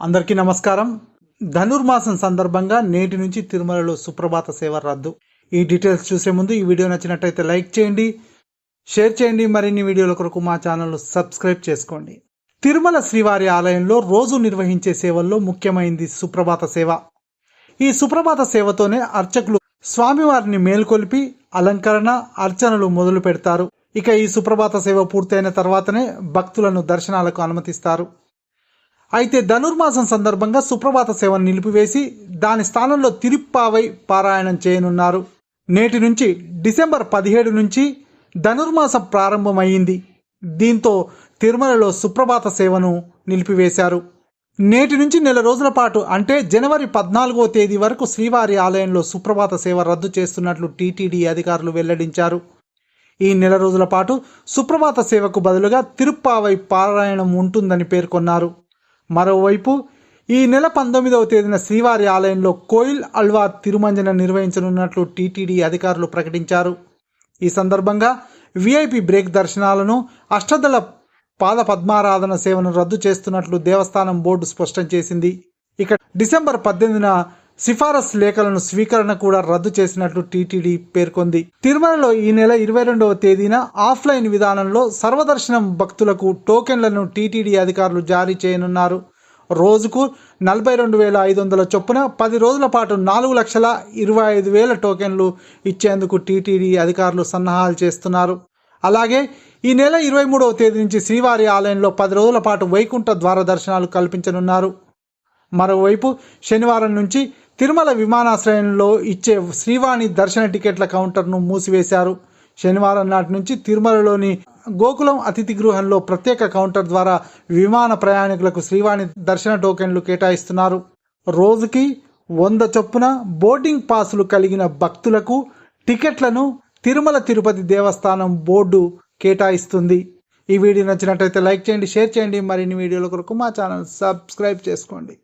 అందరికీ నమస్కారం. ధనుర్మాసం సందర్భంగా నేటి నుంచి తిరుమలలో సుప్రభాత సేవ రద్దు. ఈ డీటెయిల్స్ చూసే ముందు ఈ వీడియో నచ్చినట్టయితే లైక్ చేయండి షేర్ చేయండి మరిన్ని వీడియోల కొరకు మా ఛానల్ను సబ్స్క్రైబ్ చేసుకోండి. తిరుమల శ్రీవారి ఆలయంలో రోజు నిర్వహించే సేవల్లో ముఖ్యమైంది సుప్రభాత సేవ. ఈ సుప్రభాత సేవతోనే అర్చకులు స్వామివారిని మేల్కొల్పి అలంకరణ అర్చనలు మొదలు పెడతారు ఇక ఈ సుప్రభాత సేవ పూర్తయిన తర్వాతనే భక్తులను దర్శనాలకు అనుమతిస్తారు. అయితే ధనుర్మాసం సందర్భంగా సుప్రభాత సేవను నిలిపివేసి దాని స్థానంలో తిరుప్పావై పారాయణం చేయనున్నారు. నేటి నుంచి డిసెంబర్ పదిహేడు నుంచి ధనుర్మాసం ప్రారంభమైంది దీంతో తిరుమలలో సుప్రభాత సేవను నిలిపివేశారు. నేటి నుంచి నెల రోజుల పాటు అంటే జనవరి పద్నాలుగో తేదీ వరకు శ్రీవారి ఆలయంలో సుప్రభాత సేవ రద్దు చేస్తున్నట్లు టీటీడీ అధికారులు వెల్లడించారు. ఈ నెల రోజుల పాటు సుప్రభాత సేవకు బదులుగా తిరుప్పావై పారాయణం ఉంటుందని పేర్కొన్నారు. మరోవైపు ఈ నెల పంతొమ్మిదవ తేదీన శ్రీవారి ఆలయంలో కోయిల్ అల్వార్ తిరుమంజన నిర్వహించనున్నట్లు టీటీడీ అధికారులు ప్రకటించారు. ఈ సందర్భంగా విఐపి బ్రేక్ దర్శనాలను అష్టదళ పాద పద్మారాధన సేవను రద్దు చేస్తున్నట్లు దేవస్థానం బోర్డు స్పష్టం చేసింది. ఇక డిసెంబర్ పద్దెనిమిదిన సిఫారసు లేఖలను స్వీకరణ కూడా రద్దు చేసినట్లు టీటీడీ పేర్కొంది. తిరుమలలో ఈ నెల ఇరవై రెండవ తేదీన ఆఫ్లైన్ విధానంలో సర్వదర్శనం భక్తులకు టోకెన్లను టీటీడీ అధికారులు జారీ చేయనున్నారు. రోజుకు నలభై రెండు వేల ఐదు వందల చొప్పున పది రోజుల పాటు నాలుగు లక్షల ఇరవై ఐదు వేల టోకెన్లు ఇచ్చేందుకు టీటీడీ అధికారులు సన్నాహాలు చేస్తున్నారు. అలాగే ఈ నెల ఇరవై మూడవ తేదీ నుంచి శ్రీవారి ఆలయంలో పది రోజుల పాటు వైకుంఠ ద్వార దర్శనాలు కల్పించనున్నారు. మరోవైపు శనివారం నుంచి తిరుమల విమానాశ్రయంలో ఇచ్చే శ్రీవాణి దర్శన టికెట్ల కౌంటర్ను మూసివేశారు. శనివారం నాటి నుంచి తిరుమలలోని గోకులం అతిథి గృహంలో ప్రత్యేక కౌంటర్ ద్వారా విమాన ప్రయాణికులకు శ్రీవాణి దర్శన టోకెన్లు కేటాయిస్తున్నారు. రోజుకి వంద చొప్పున బోర్డింగ్ పాసులు కలిగిన భక్తులకు టికెట్లను తిరుమల తిరుపతి దేవస్థానం బోర్డు కేటాయిస్తుంది. ఈ వీడియో నచ్చినట్టయితే లైక్ చేయండి షేర్ చేయండి. మరిన్ని వీడియోల కొరకు మా ఛానల్ సబ్స్క్రైబ్ చేసుకోండి.